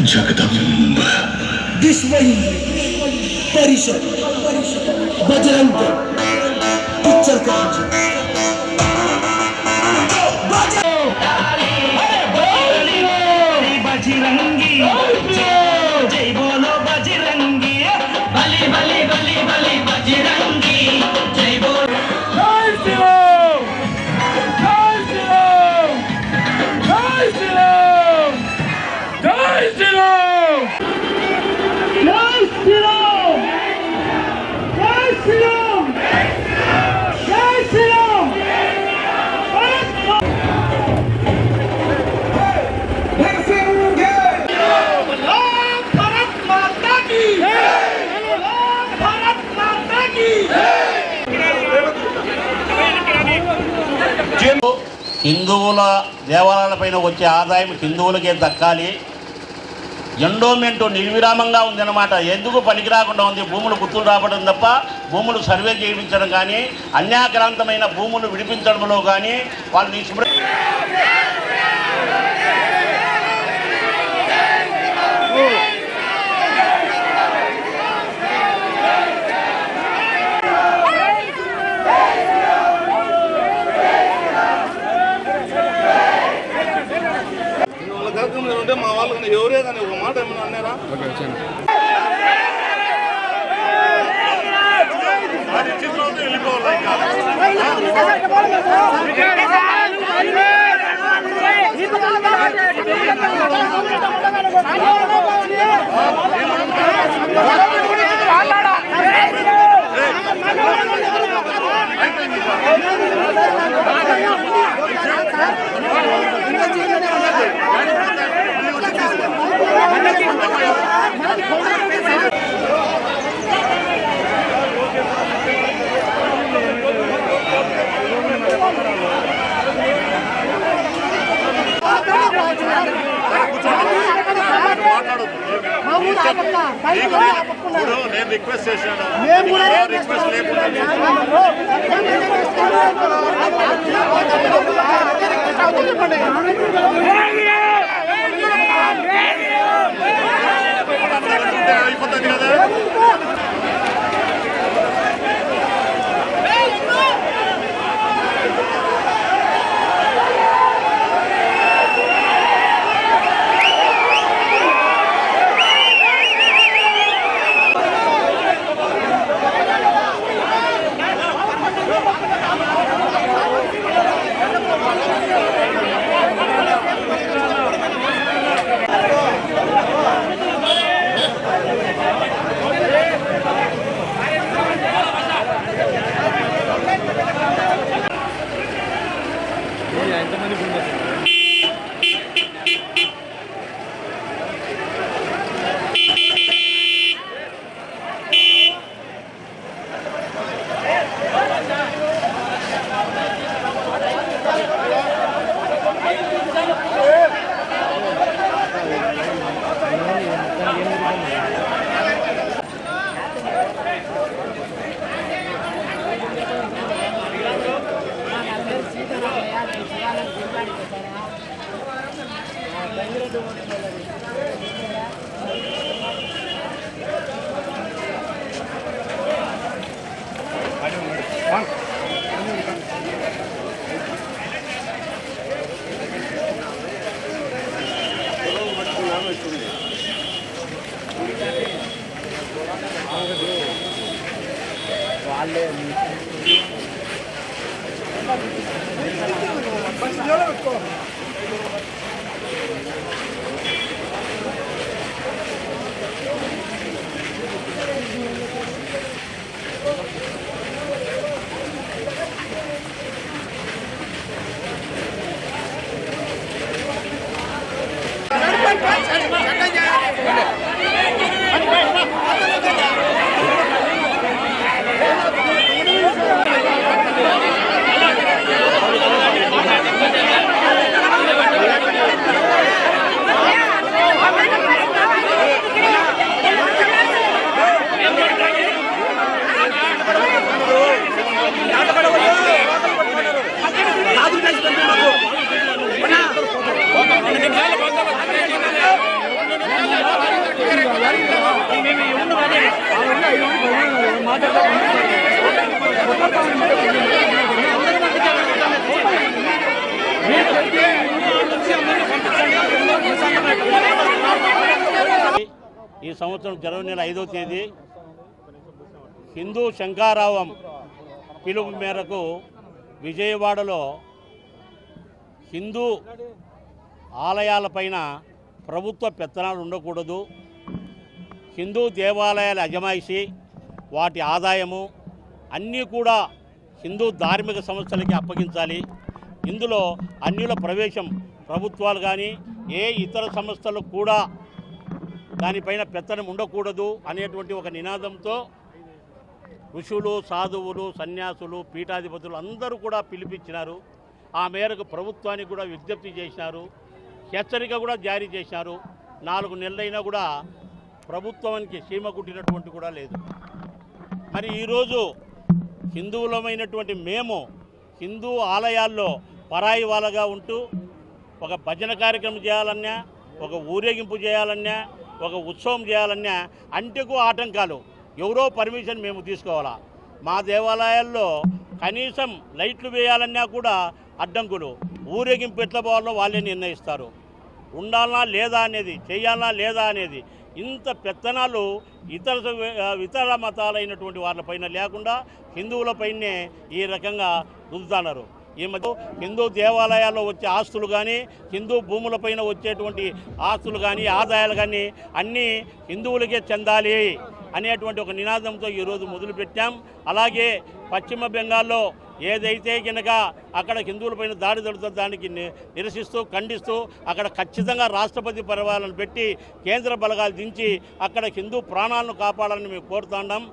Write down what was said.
जगदम्ब। विश्व परिषद बजरंग पिक्चर का बजरंग హిందువుల దేవాలయాలపైన వచ్చే ఆదాయం హిందువులకే దక్కాలి. ఎండోమెంట్ నిర్విరామంగా ఉందన్నమాట. ఎందుకు పనికి రాకుండా ఉంది? భూములు గుర్తులు రావడం తప్ప భూములు సర్వే చేయించడం కానీ అన్యాక్రాంతమైన భూములు విడిపించడంలో కానీ వాళ్ళు నిష్పృ ఉంటే మా వాళ్ళు కానీ ఎవరే కానీ ఒక మాట ఏమన్నా అన్నారా? వెళ్ళిపోవాలి నేను రిక్వెస్ట్ చేశాను రిక్వెస్ట్ లేకుండా అయిపోతుంది కదా జై ఈ సంవత్సరం జనవరి నెల ఐదో తేదీ హిందూ శంకారావం పిలుపు మేరకు విజయవాడలో హిందూ ఆలయాలపైన ప్రభుత్వ పెత్తనాలు ఉండకూడదు. హిందూ దేవాలయాల అజమాయిషి వాటి ఆదాయము అన్నీ కూడా హిందూ ధార్మిక సంస్థలకి అప్పగించాలి. ఇందులో అన్యుల ప్రవేశం ప్రభుత్వాలు కానీ ఏ ఇతర సంస్థలు కూడా దానిపైన పెత్తనం ఉండకూడదు అనేటువంటి ఒక నినాదంతో ఋషులు సాధువులు సన్యాసులు పీఠాధిపతులు అందరూ కూడా పిలిపించినారు. ఆ మేరకు ప్రభుత్వానికి కూడా విజ్ఞప్తి చేసినారు. హెచ్చరిక కూడా జారీ చేసినారు. నాలుగు నెలలైనా కూడా ప్రభుత్వానికి సీమ కుట్టినటువంటి కూడా లేదు. మరి ఈరోజు హిందువులమైనటువంటి మేము హిందూ ఆలయాల్లో పరాయి వాళ్ళగా ఉంటూ ఒక భజన కార్యక్రమం చేయాలన్నా ఒక ఊరేగింపు చేయాలన్నా ఒక ఉత్సవం చేయాలన్నా అంటెకు ఆటంకాలు. ఎవరో పర్మిషన్ మేము తీసుకోవాలా? మా దేవాలయాల్లో కనీసం లైట్లు వేయాలన్నా కూడా అడ్డంకులు. ఊరేగింపు ఎట్లా పోవాలో వాళ్ళే నిర్ణయిస్తారు. ఉండాలా లేదా అనేది చేయాలా లేదా అనేది ఇంత పెత్తనాలు ఇతర ఇతర మతాలైనటువంటి వాళ్ళపైన లేకుండా హిందువులపైనే ఈ రకంగా రుద్దుతున్నారు. ఈ మధ్య హిందూ దేవాలయాల్లో వచ్చే ఆస్తులు కానీ హిందూ భూములపైన వచ్చేటువంటి ఆస్తులు కానీ ఆదాయాలు కానీ అన్నీ హిందువులకే చెందాలి అనేటువంటి ఒక నినాదంతో ఈరోజు మొదలుపెట్టాం. అలాగే పశ్చిమ బెంగాల్లో ఏదైతే కనుక అక్కడ హిందువులపైన దాడి జరుగుతుంది దానికి నిరసిస్తూ ఖండిస్తూ అక్కడ ఖచ్చితంగా రాష్ట్రపతి పరివారాలను పెట్టి కేంద్ర బలగాలు దించి అక్కడ హిందూ ప్రాణాలను కాపాడాలని మేము కోరుతున్నాం